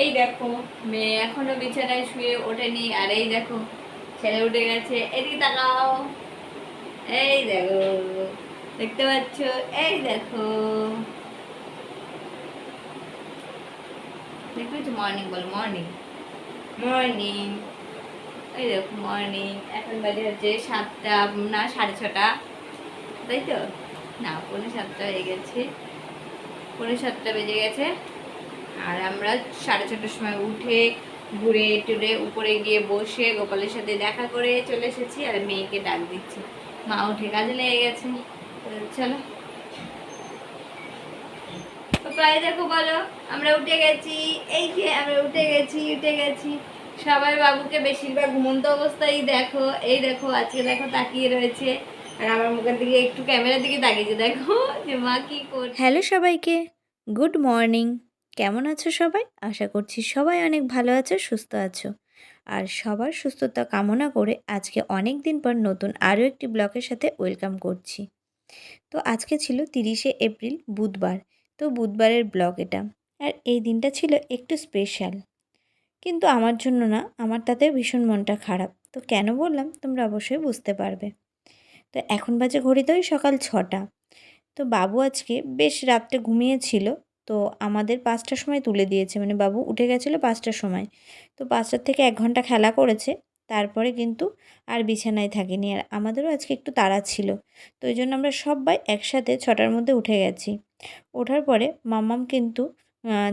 এই দেখো, মেয়ে এখনও বিছানায় শুয়ে ওঠেনি, আর এই দেখো, ছেলে উঠে গেছে। এদিকে তাকাও। এই দেখো, দেখতে পাচ্ছ? এই দেখো। দেখতে মর্নিং বল মর্নিং মর্নিং এই দেখো মর্নিং এখন বাজে হচ্ছে সাতটা, না, সাড়ে ছটা। তাই তো? না, পৌনে সাতটা হয়ে গেছে। পৌনে সাতটা বেজে গেছে। আর আমরা সাড়ে ছটার সময় উঠে, ঘুরে, টুরে উপরে গিয়ে বসে গোপালের সাথে দেখা করে চলে এসেছি আর মেয়েকে ডাক দিচ্ছি। মা উঠে কাজে লেগে গেছে চলো। প্রায় দেখো বলো, আমরা উঠে গেছি। এই যে আমরা উঠে গেছি উঠে গেছি। সবাই বাবুকে বেশিরভাগ ঘুমন্ত অবস্থায় দেখো। এই দেখো, আজকে দেখো তাকিয়ে রয়েছে। আর আমার মুখের দিকে একটু ক্যামেরার দিকে তাকিয়েছে দেখো যে মা কি করছে। হ্যালো সবাইকে, গুড মর্নিং। কেমন আছো সবাই? আশা করছি সবাই অনেক ভালো আছো, সুস্থ আছো। আর সবার সুস্থতা কামনা করে আজকে অনেক দিন পর নতুন আরও একটি ব্লকের সাথে ওয়েলকাম করছি। তো আজকে ছিল তিরিশে এপ্রিল, বুধবার। তো বুধবারের ব্লগ এটা। আর এই দিনটা ছিল একটু স্পেশাল। কিন্তু আমার জন্য না, আমার তাতে ভীষণ মনটা খারাপ। তো কেন বললাম? তোমরা অবশ্যই বুঝতে পারবে। তো এখন বাজে ঘড়িতে ওই সকাল ছটা। তো বাবু আজকে বেশ রাত্রে ঘুমিয়েছিল। তো আমাদের পাঁচটার সময় তুলে দিয়েছে। মানে বাবু উঠে গেছিল পাঁচটার সময়। তো পাঁচটার থেকে এক ঘণ্টা খেলা করেছে। তারপরে কিন্তু আর বিছানায় থাকিনি। আর আমাদেরও আজকে একটু তাড়া ছিল। তো ওই জন্য আমরা সবাই একসাথে ছটার মধ্যে উঠে গেছি। ওঠার পরে মাম্মাম কিন্তু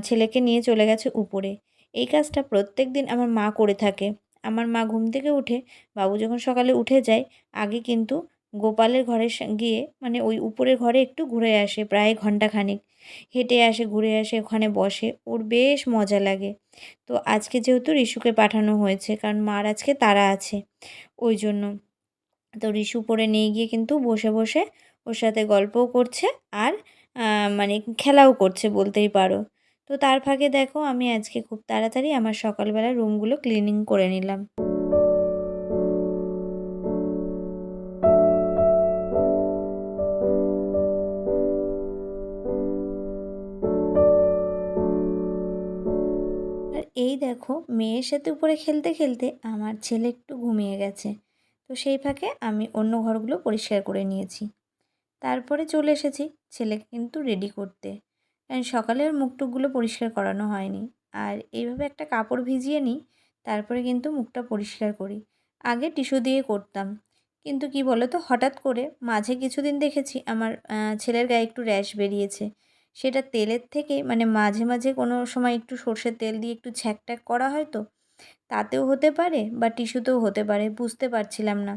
ছেলেকে নিয়ে চলে গেছে উপরে। এই কাজটা প্রত্যেক দিন আমার মা করে থাকে। আমার মা ঘুম থেকে উঠে বাবু যখন সকালে উঠে যায়, আগে কিন্তু গোপালের ঘরে গিয়ে মানে ওই উপরের ঘরে একটু ঘুরে আসে, প্রায় ঘন্টাখানেক হেঁটে আসে, ঘুরে আসে, ওখানে বসে। ওর বেশ মজা লাগে। তো আজকে যেহেতু রিশুকে পাঠানো হয়েছে, কারণ মার আজকে তারা আছে ওই জন্য। তো রিশু পরে নিয়ে গিয়ে কিন্তু বসে বসে ওর সাথে গল্পও করছে আর মানে খেলাও করছে বলতেই পারো। তো তার ফাঁকে দেখো, আমি আজকে খুব তাড়াতাড়ি আমার সকালবেলা রুমগুলো ক্লিনিং করে নিলাম। এই দেখো, মেয়ের সাথে উপরে খেলতে খেলতে আমার ছেলে একটু ঘুমিয়ে গেছে। তো সেই ফাঁকে আমি অন্য ঘরগুলো পরিষ্কার করে নিয়েছি। তারপরে চলে এসেছি ছেলেকে কিন্তু রেডি করতে। কারণ সকালে ওর মুখটুকগুলো পরিষ্কার করানো হয়নি। আর এইভাবে একটা কাপড় ভিজিয়ে নিই, তারপরে কিন্তু মুখটা পরিষ্কার করি। আগে টিস্যু দিয়ে করতাম। কিন্তু কি বলো তো হঠাৎ করে মাঝে কিছুদিন দেখেছি আমার ছেলের গায়ে একটু র্যাশ বেরিয়েছে। সেটা তেলের থেকে মানে মাঝে মাঝে কোনো সময় একটু সর্ষের তেল দিয়ে একটু ছ্যাঁক করা হয় তো, তাতেও হতে পারে বা টিস্যুতেও হতে পারে, বুঝতে পারছিলাম না।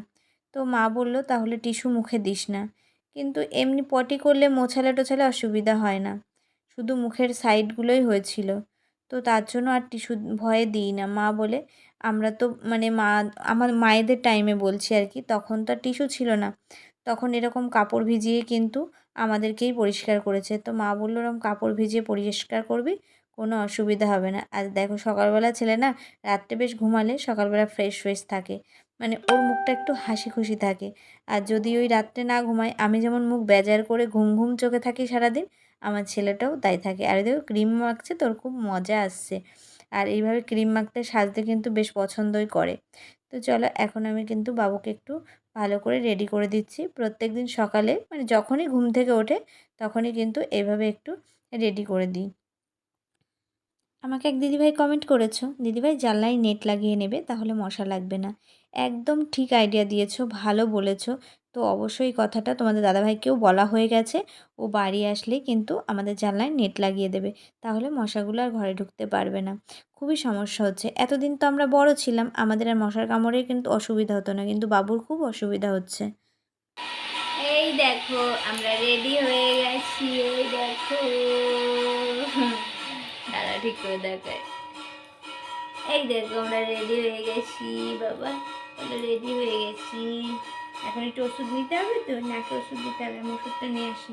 তো মা বলল, তাহলে টিস্যু মুখে দিস না। কিন্তু এমনি পটি করলে মোছালে টোছালে অসুবিধা হয় না। শুধু মুখের সাইডগুলোই হয়েছিল। তো তার জন্য আর টিস্যু ভয়ে দিই না। মা বলে, আমরা তো মানে মা, আমার মায়েদের টাইমে বলছি আর কি, তখন তো টিস্যু ছিল না। তখন এরকম কাপড় ভিজিয়ে কিন্তু আমাদেরকেই পরিষ্কার করেছে। তো মা বলল এরকম কাপড় ভিজিয়ে পরিষ্কার করবি, কোনো অসুবিধা হবে না। আর দেখো, সকালবেলা ছেলে না রাত্রে বেশ ঘুমালে সকালবেলা ফ্রেশ ফ্রেশ থাকে। মানে ওর মুখটা একটু হাসি খুশি থাকে। আর যদি ওই রাত্রে না ঘুমায়, আমি যেমন মুখ বেজার করে ঘুম ঘুম চোখে থাকি সারাদিন, আমার ছেলেটাও তাই থাকে। আর দেখো ক্রিম মাখছে তোর, খুব মজা আসছে। আর এইভাবে ক্রিম মাখতে, সাজতে কিন্তু বেশ পছন্দই করে। তো চলো এখন আমি কিন্তু বাবুকে একটু ভালো করে রেডি করে দিচ্ছি। প্রত্যেক দিন সকালে মানে যখনই ঘুম থেকে ওঠে তখনই কিন্তু এভাবে একটু রেডি করে দিই। আমাকে এক দিদিভাই কমেন্ট করেছ, দিদিভাই জানলায় নেট লাগিয়ে নেবে তাহলে মশা লাগবে না। একদম ঠিক আইডিয়া দিয়েছ, ভালো বলেছ। তো অবশ্যই কথাটা তোমাদের দাদাভাইকেও বলা হয়ে গেছে। ও বাড়ি আসলে কিন্তু আমাদের জানলায় নেট লাগিয়ে দেবে। তাহলে মশাগুলো আর ঘরে ঢুকতে পারবে না। খুবই সমস্যা হচ্ছে। এতদিন তো আমরা বড় ছিলাম, আমাদের আর মশার কামড়ে কিন্তু অসুবিধা হতো না। কিন্তু বাবুর খুব অসুবিধা হচ্ছে। এই দেখো, আমরা রেডি হয়ে গেছি। এই দেখো। দাদা ঠিক করে দেখায়। এই দেখো, আমরা রেডি হয়ে গেছি, বাবা। রেডি হয়ে গেছি। এখন একটু ওষুধ নিতে হবে তো, নাকি ওষুধ দিতে হবে, আমি ওষুধটা নিয়ে আসি।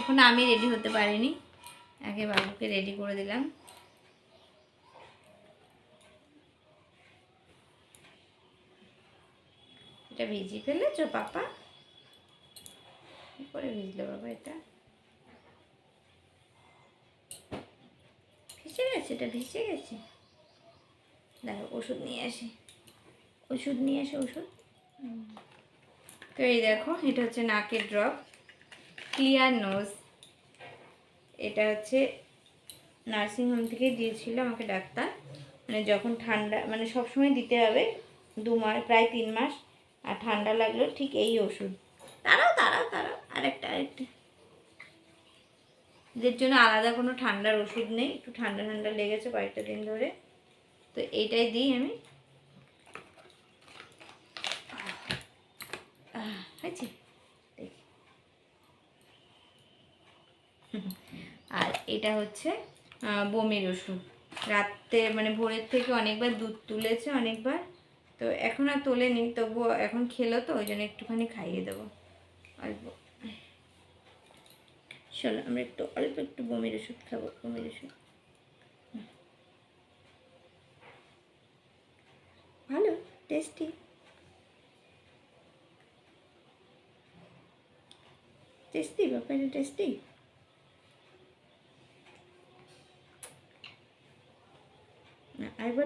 এখন আমি রেডি হতে পারিনি, আগে বাবুকে রেডি করে দিলাম। এটা ভিজিয়ে ফেলেছ পাপা। কি করে ভিজলো বাবা এটা? ভিজে গেছে, এটা ভেসে গেছে। দেখো ওষুধ নিয়ে আসি। ওষুধ নিয়ে এসে, ওষুধ। তো এই দেখো, এটা হচ্ছে নাকের ড্রপ। ক্লিয়ার নোজ এটা হচ্ছে নার্সিংহোম থেকে দিয়েছিল আমাকে ডাক্তার। মানে যখন ঠান্ডা মানে সবসময় দিতে হবে, দু মাস, প্রায় তিন মাস। আর ঠান্ডা লাগল ঠিক এই ওষুধ। তারাও তারাও তারাও আরেকটা আরেকটা। এদের জন্য আলাদা কোনো ঠান্ডার ওষুধ নেই। একটু ঠান্ডা ঠান্ডা লেগেছে কয়েকটা দিন ধরে। তো এইটাই দিই আমি। হয়েছে? দেখি। আর এটা হচ্ছে বমির ওষুধ রাত্রে মানে ভোরের থেকে অনেকবার দুধ তুলেছে অনেকবার। তো এখন আর তোলেনি তবুও এখন খেলো তো, ওই জন্য একটুখানি খাইয়ে দেবো। অল্প। চলো, আমরা একটু, অল্প একটু বমির ওষুধ খাব বমির ওষুধ ভালো টেস্টি টেস্টি এটা টেস্টি আইব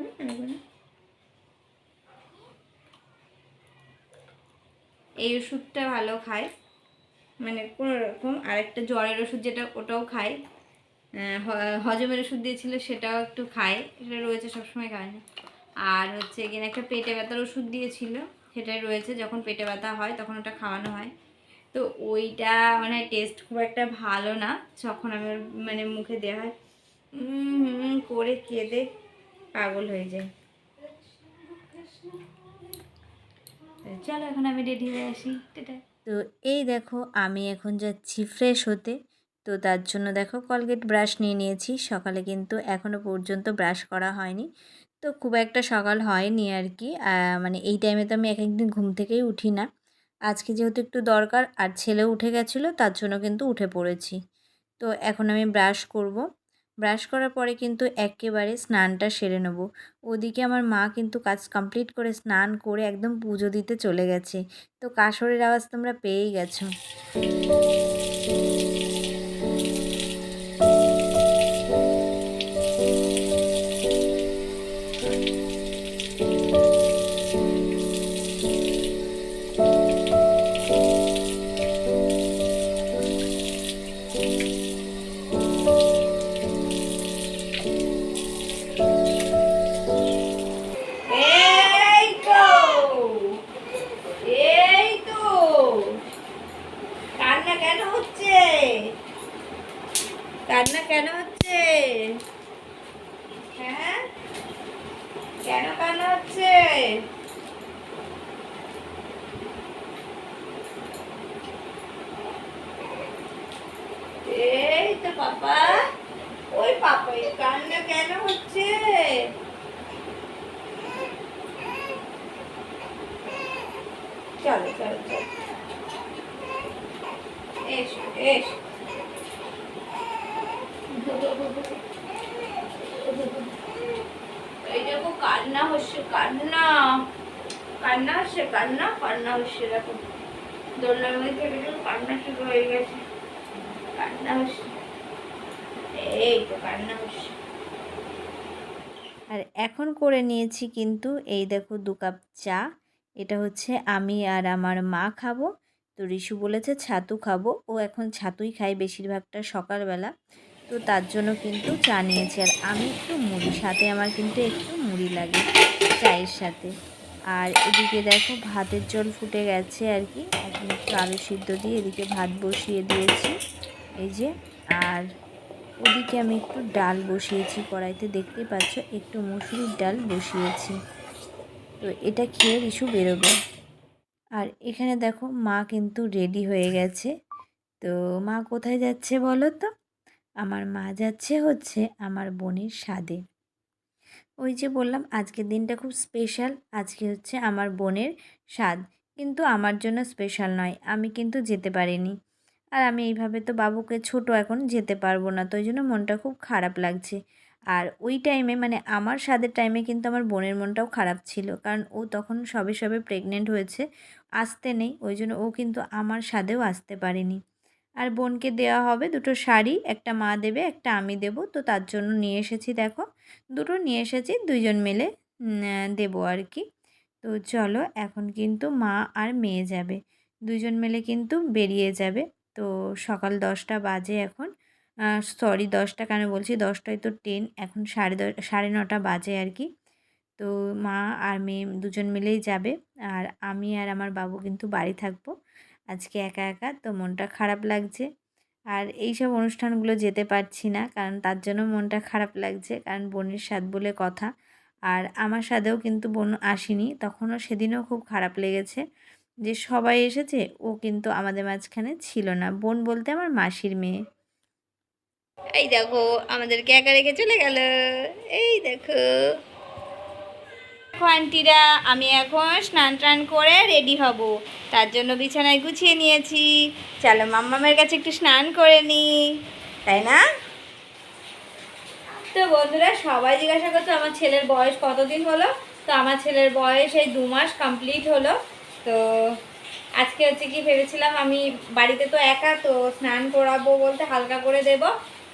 এই ওষুধটা ভালো খায় মানে কোনো রকম, আরেকটা জ্বরের ওষুধ যেটা, ওটাও খায় হজমের ওষুধ দিয়েছিল, সেটাও একটু খায় সেটা রয়েছে সবসময় খায় না। আর হচ্ছে এখানে একটা পেটে ব্যথার ওষুধ দিয়েছিল সেটাই রয়েছে। যখন পেটে ব্যথা হয়, তখন ওটা খাওয়ানো হয়। তো ওইটা মানে টেস্ট খুব একটা ভালো না। যখন আমি মানে মুখে দেওয়া হয় করে কেঁদে পাগল হয়ে যায়। চলো এখন আমি রেডি হয়ে আসি। তো এই দেখো, আমি এখন যাচ্ছি ফ্রেশ হতে। তো তার জন্য দেখো কলগেট ব্রাশ নিয়ে নিয়েছি। সকালে কিন্তু এখনও পর্যন্ত ব্রাশ করা হয়নি। তো খুব একটা সকাল হয়নি আর কি। মানে এই টাইমে তো আমি এক একদিন ঘুম থেকেই উঠি না। আজকে যেহেতু একটু দরকার আর ছেলে উঠে গেছিল, তার জন্য কিন্তু উঠে পড়েছি। তো এখন আমি ব্রাশ করব। ব্রাশ করার পরে কিন্তু একেবারে স্নানটা সেরে নেব। ওদিকে আমার মা কিন্তু কাজ কমপ্লিট করে স্নান করে একদম পুজো দিতে চলে গেছে। তো কাশরের আওয়াজ তোমরা পেয়েই গেছো। পাপা? ওই পাপা কান্না কেন হচ্ছে? চলো চলো চলো। এসো এসো। এই কান্না হচ্ছে, কান্না। কান্না হচ্ছে, কান্না কান্না হচ্ছে, দেখো। দোলনার মধ্যে কান্না শুরু হয়ে গেছে। কান্না হচ্ছে। আর এখন করে নিয়েছি কিন্তু এই দেখো দু কাপ চা। এটা হচ্ছে আমি আর আমার মা খাব। তো ঋষু বলেছে ছাতু খাব। ও এখন ছাতুই খায় বেশিরভাগটা সকালবেলা। তো তার জন্য কিন্তু চা নিয়েছি। আর আমি একটু মুড়ি, সাথে আমার কিন্তু একটু মুড়ি লাগে চায়ের সাথে। আর এদিকে দেখো ভাতের জল ফুটে গেছে আর কি। এখন একটু আলু সিদ্ধ দিয়ে এদিকে ভাত বসিয়ে দিয়েছি। এই যে, আর ওদিকে আমি একটু ডাল বসিয়েছি, কড়াইতে দেখতেই পাচ্ছ একটু মুসুরির ডাল বসিয়েছি। তো এটা খেয়ে রিশু বেরোবে। আর এখানে দেখো মা কিন্তু রেডি হয়ে গেছে। তো মা কোথায় যাচ্ছে বলো তো? আমার মা যাচ্ছে হচ্ছে আমার বোনের স্বাদে ওই যে বললাম, আজকের দিনটা খুব স্পেশাল, আজকে হচ্ছে আমার বোনের স্বাদ। কিন্তু আমার জন্য স্পেশাল নয়, আমি কিন্তু যেতে পারিনি। আর আমি এইভাবে তো বাবুকে ছোট এখন যেতে পারব না, তো ওই জন্য মনটা খুব খারাপ লাগছে। আর ওই টাইমে মানে আমার স্বাদের টাইমে কিন্তু আমার বোনের মনটাও খারাপ ছিল, কারণ ও তখন সবে সবে প্রেগনেন্ট হয়েছে, আসতে নেই, ওই জন্য ও কিন্তু আমার স্বাদেও আসতে পারেনি। আর বোনকে দেওয়া হবে দুটো শাড়ি, একটা মা দেবে, একটা আমি দেব, তো তার জন্য নিয়ে এসেছি দেখো, দুটো নিয়ে এসেছি, দুইজন মিলে দেবো আর কি। তো চলো, এখন কিন্তু মা আর মেয়ে যাবে দুজন মিলে কিন্তু বেরিয়ে যাবে। তো সকাল দশটা বাজে এখন। সরি দশটা কেন বলছি? দশটায় তো ট্রেন এখন সাড়ে দশ সাড়ে নটা বাজে আর কি। তো মা আর মেয়ে দুজন মিলেই যাবে। আর আমি আর আমার বাবু কিন্তু বাড়ি থাকব। আজকে একা একা, তো মনটা খারাপ লাগছে। আর এই সব অনুষ্ঠানগুলো যেতে পারছি না, কারণ তার জন্য মনটা খারাপ লাগছে, কারণ বোনের স্বাদ বলে কথা। আর আমার সাথেও কিন্তু বোন আসেনি, তখনও সেদিনও খুব খারাপ লেগেছে। যে সবাই এসেছে, ও কিন্তু আমাদের মাঝখানে ছিল না। বোন বলতে আমার মাসির মেয়ে। এই দেখো, আমাদেরকে একা রেখে চলে গেল। এই দেখো। আন্টিরা, আমি এখন স্নান টান করে রেডি হব। তার জন্য বিছানায় গুছিয়ে নিয়েছি। চলো মাম্মামের কাছে একটু স্নান করে নি তাই না? তো বন্ধুরা, সবাই জিজ্ঞাসা করতো আমার ছেলের বয়স কতদিন হলো? তো আমার ছেলের বয়স এই দু মাস কমপ্লিট হলো। তো আজকে হচ্ছে কি ভেবেছিলাম আমি বাড়িতে তো একা, তো স্নান করাবো বলতে হালকা করে দেব।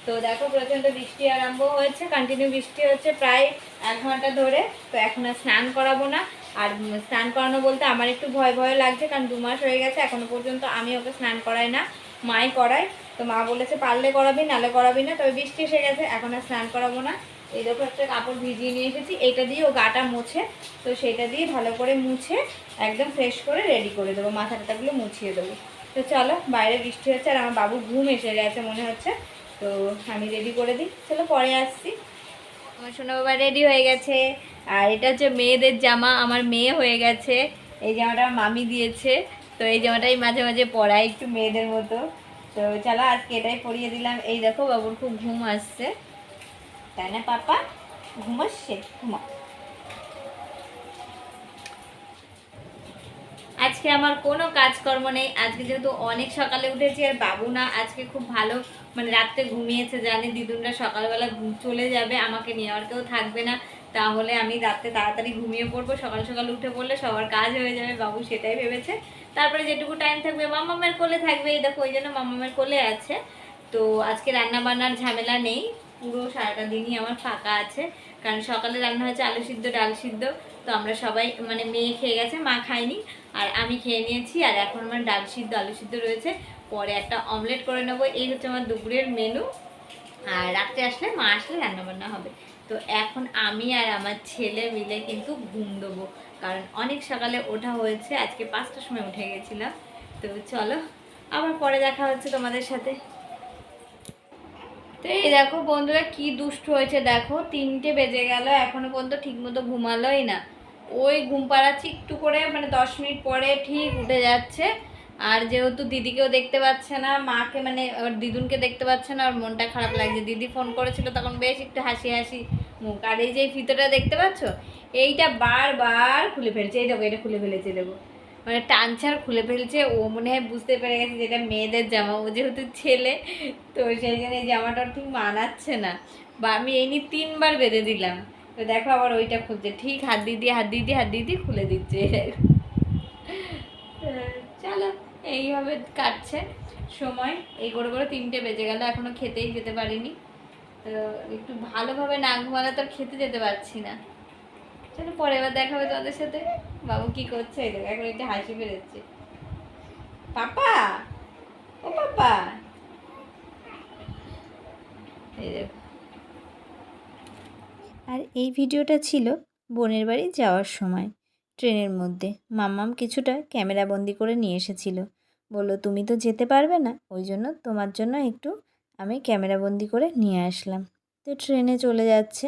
তো দেখো প্রচণ্ড বৃষ্টি আরম্ভ হয়েছে কন্টিনিউ বৃষ্টি হচ্ছে প্রায় এক ঘণ্টা ধরে, তো এখন আর স্নান করাবো না। আর স্নান করানো বলতে আমার একটু ভয় ভয় লাগছে, কারণ দু মাস হয়ে গেছে, এখনও পর্যন্ত আমি ওকে স্নান করাই না, মাই করাই তো মা বলেছে পারলে করাবি নালে করাবি না, তবে বৃষ্টি এসে গেছে, এখন আর স্নান করাবো না। এই দেখো একটা কাপড় ভিজিয়ে নিয়ে এসেছি। এইটা দিয়ে ও গাটা মুছে, তো সেটা দিয়ে ভালো করে মুছে একদম ফ্রেশ করে রেডি করে দেবো, মাথা টাথাগুলো মুছিয়ে দেবো। তো চলো, বাইরে বৃষ্টি হচ্ছে আর আমার বাবু ঘুম এসে গেছে মনে হচ্ছে, তো আমি রেডি করে দিই। চলো পরে আসছি। আমার সোনা বাবা রেডি হয়ে গেছে। আর এটা হচ্ছে মেয়েদের জামা, আমার মেয়ে হয়ে গেছে। এই জামাটা মামি দিয়েছে, তো এই জামাটাই মাঝে মাঝে পরাই একটু মেয়েদের মতো। তো চলো, আজকে এটাই পরিয়ে দিলাম। এই দেখো বাবুর খুব ঘুম আসছে। তাই না, পাপা? ঘুম আসছে ঘুমা আজকে আমার কোনো কাজকর্ম নেই। আজকে যেহেতু অনেক সকালে উঠেছি, আর বাবু না আজকে খুব ভালো মানে রাত্রে ঘুমিয়েছে, জানি দিদুনরা সকালবেলা চলে যাবে, আমাকে নিয়ে আর কেউ থাকবে না। তাহলে আমি রাত্রে তাড়াতাড়ি ঘুমিয়ে পড়ব, সকাল সকাল উঠে পড়লে সবার কাজ হয়ে যাবে, বাবু সেটাই ভেবেছে। তারপরে যেটুকু টাইম থাকবে, মামামের কোলে থাকবে, এই দেখো, ওই জন্য মামামের কোলে আছে। তো আজকে রান্না বান্নার ঝামেলা নেই। পুরো সারাটা দিনই আমার ফাঁকা আছে। কারণ সকালে রান্না হয়েছে আলু সিদ্ধ, ডাল সিদ্ধ। তো আমরা সবাই মানে মেয়ে খেয়ে গেছে, মা খায়নি। আর আমি খেয়ে নিয়েছি, আর এখন আমার ডাল সিদ্ধ, আলু সিদ্ধ রয়েছে। পরে একটা অমলেট করে নেব। এই হচ্ছে আমার দুপুরের মেনু আর রাত্রে আসলে মা আসলে রান্নাবান্না হবে। তো এখন আমি আর আমার ছেলে মিলে কিন্তু ঘুম দেবো। কারণ অনেক সকালে ওঠা হয়েছে, আজকে পাঁচটার সময় উঠে গেছিলাম। তো চলো, আবার পরে দেখা হচ্ছে তোমাদের সাথে। তো এই দেখো বন্ধুরা, কি দুষ্ট হয়েছে দেখো। তিনটে বেজে গেল, এখনও পর্যন্ত ঠিকমতো ঘুমালোই না। ওই ঘুম পাড়াচ্ছি একটু করে মানে দশ মিনিট পরে ঠিক উঠে যাচ্ছে। আর যেহেতু দিদিকেও দেখতে পাচ্ছে না, মাকে মানে ওর দিদুনকে দেখতে পাচ্ছে না, ওর মনটা খারাপ লাগছে। দিদি ফোন করেছিল, তখন বেশ একটু হাসি হাসি মুখ। আর এই যে ফিতোটা দেখতে পাচ্ছ? এইটা বারবার খুলে ফেলছে। এই দেখো, এটা খুলে ফেলেছে দেখো। মানে টানছে আর খুলে ফেলছে। ও মনে হয় বুঝতে পেরে গেছে যেটা মেয়েদের জামা। ও যেহেতু ছেলে, তো সেই জন্য এই জামাটা ঠিক মানাচ্ছে না। বা আমি এই নিয়ে তিনবার বেঁধে দিলাম। তো দেখো আবার ওইটা খুলছে। ঠিক হাত দিয়ে দিয়ে, হাত দিয়ে দিয়ে, হাত দিয়ে দিয়ে খুলে দিচ্ছে। চলো, এইভাবে কাটছে। সময়, এই করে করে তিনটে বেজে গেল। এখনও খেতেই যেতে পারিনি। তো একটু ভালোভাবে না ঘুমালে তো খেতে যেতে পারছি না। চলো পরে এবার দেখা হবে তোমাদের সাথে। বাবু কি করছে? দেখো, এখন একটা হাসি বেরোচ্ছে পাপা? ও পাপা? আর এই ভিডিওটা ছিল বোনের বাড়ি যাওয়ার সময়। ট্রেনের মধ্যে মাম্মাম কিছুটা ক্যামেরাবন্দি করে নিয়ে এসেছিল। বলল, তুমি তো যেতে পারবে না, ওই জন্য তোমার জন্য একটু আমি ক্যামেরাবন্দি করে নিয়ে আসলাম। তো ট্রেনে চলে যাচ্ছে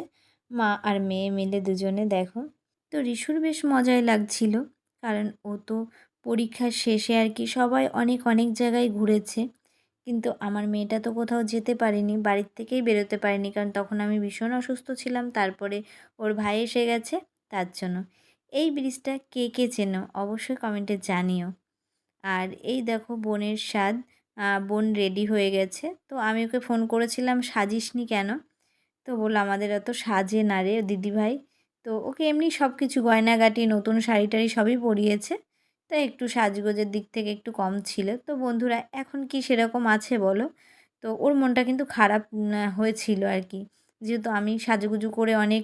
মা আর মেয়ে মিলে দুজনে, দেখো তো রিশুর বেশ মজাই লাগছিল। কারণ ও তো পরীক্ষার শেষে আর কি সবাই অনেক অনেক জায়গায় ঘুরেছে। কিন্তু আমার মেয়েটা তো কোথাও যেতে পারেনি, বাড়ির থেকেই বেরোতে পারেনি। কারণ তখন আমি ভীষণ অসুস্থ ছিলাম, তারপরে ওর ভাই এসে গেছে তার জন্য। এই ব্রিজটা কে কে চেনো? অবশ্যই কমেন্টে জানিও। আর এই দেখো বোনের স্বাদ বোন রেডি হয়ে গেছে। তো আমি ওকে ফোন করেছিলাম, সাজিসনি কেন? তো বলল, আমাদের অত সাজে না রে, দিদিভাই। তো ওকে এমনি সব কিছু গয়নাগাটি, নতুন শাড়ি টাড়ি সবই পরিয়েছে। তাই একটু সাজগোজের দিক থেকে একটু কম ছিল। তো বন্ধুরা, এখন কি সেরকম আছে বলো? তো ওর মনটা কিন্তু খারাপ হয়েছিল আর কি। যেহেতু আমি সাজুগুজু করে অনেক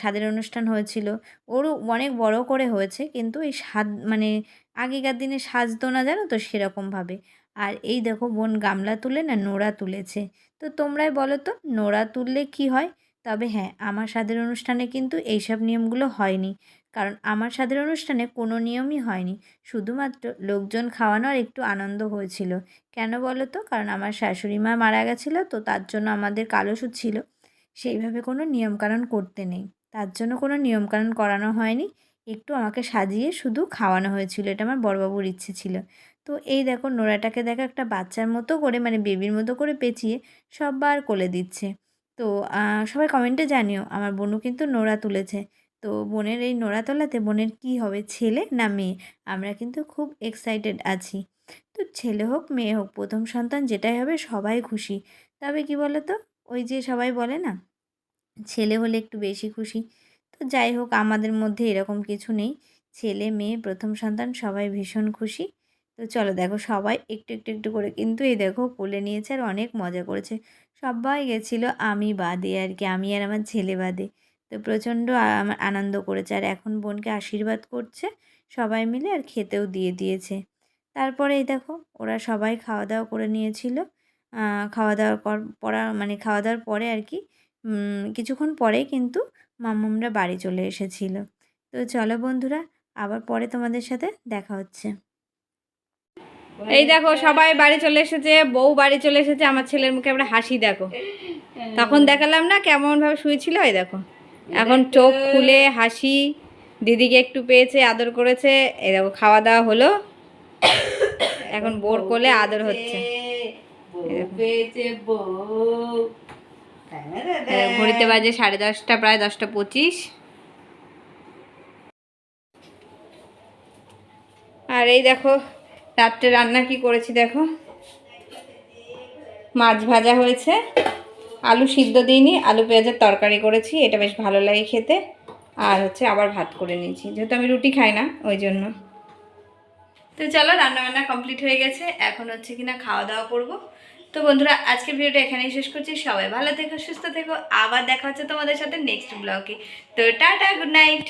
স্বাদের অনুষ্ঠান হয়েছিল, ওরও অনেক বড় করে হয়েছে। কিন্তু এই স্বাদ মানে আগেকার দিনে সাজতো না, জানো তো, সেরকমভাবে। আর এই দেখো, বোন গামলা তুলে না নোড়া তুলেছে। তো তোমরাই বলো তো, নোড়া তুললে কি হয়? তবে হ্যাঁ আমার স্বাদের অনুষ্ঠানে কিন্তু এইসব নিয়মগুলো হয়নি। কারণ আমার স্বাদের অনুষ্ঠানে কোনো নিয়মই হয়নি। শুধুমাত্র লোকজন খাওয়ানোর একটু আনন্দ হয়েছিল। কেন বলো তো? কারণ আমার শাশুড়ি মা মারা গেছিল, তো তার জন্য আমাদের কালসুদ ছিল। সেইভাবে কোনো নিয়মকানুন করতে নেই। তার জন্য কোনো নিয়মকানুন করানো হয়নি। একটু আমাকে সাজিয়ে শুধু খাওয়ানো হয়েছিল, এটা আমার বড়বাবুর ইচ্ছে ছিল। তো এই দেখো নোড়াটাকে দেখো একটা বাচ্চার মতো করে মানে বেবির মতো করে পেঁচিয়ে সববার কোলে দিচ্ছে। তো সবাই কমেন্টে জানিও, আমার বোনও কিন্তু নোড়া তুলেছে। তো বোনের এই নোড়া তোলাতে বোনের কি হবে, ছেলে না মেয়ে? আমরা কিন্তু খুব এক্সাইটেড আছি। তো ছেলে হোক, মেয়ে হোক, প্রথম সন্তান যেটাই হবে সবাই খুশি। তবে কি বলো তো ওই যে সবাই বলে না, ছেলে হলে একটু বেশি খুশি। তো যাই হোক, আমাদের মধ্যে এরকম কিছু নেই। ছেলে, মেয়ে, প্রথম সন্তান সবাই ভীষণ খুশি। তো চলো দেখো সবাই একটু একটু একটু করে কিন্তু এই দেখো কোলে নিয়েছে আর অনেক মজা করেছে। সবাই গেছিল আমি বাদে আর কি, আমি আর আমার ছেলে বাদে। তো প্রচণ্ড আমার আনন্দ করেছে আর এখন বোনকে আশীর্বাদ করছে, সবাই মিলে আর খেতেও দিয়ে দিয়েছে। তারপরে এই দেখো ওরা সবাই খাওয়া দাওয়া করে নিয়েছিল। খাওয়া দাওয়ার পর পড়া মানে খাওয়া দাওয়ার পরে আর কি কিছুক্ষণ পরেই কিন্তু মাম্মামরা বাড়ি চলে এসেছিল। তো চলো বন্ধুরা আবার পরে তোমাদের সাথে দেখা হচ্ছে। এই দেখো সবাই বাড়ি চলে এসেছে বউ বাড়ি চলে এসেছে আমার ছেলের মুখে আমরা হাসি দেখো। তখন দেখালাম না কেমন ভাবে শুয়েছিল এই দেখো। এখন চোখ খুলে হাসি দিদিকে একটু পেয়েছে আদর করেছে এই দেখো খাওয়া দাওয়া হলো। এখন বোর কোলে আদর হচ্ছে। দেখো, ঘড়িতে বাজে সাড়ে দশটা প্রায় দশটা পঁচিশ। আর এই দেখো রাত্রে রান্না কি করেছি দেখো? মাছ ভাজা হয়েছে। আলু সিদ্ধ দিইনি, আলু পেঁয়াজের তরকারি করেছি, এটা বেশ ভালো লাগে খেতে। আর হচ্ছে আবার ভাত করে নিয়েছি, যেহেতু আমি রুটি খাই না, ওই জন্য। তো চলো রান্না বান্না কমপ্লিট হয়ে গেছে, এখন হচ্ছে কিনা খাওয়া দাওয়া করব। তো বন্ধুরা, আজকের ভিডিওটা এখানেই শেষ করছি, সবাই ভালো থেকো, সুস্থ থেকো, আবার দেখা হচ্ছে তোমাদের সাথে নেক্সট ব্লগে তো টাটা গুড নাইট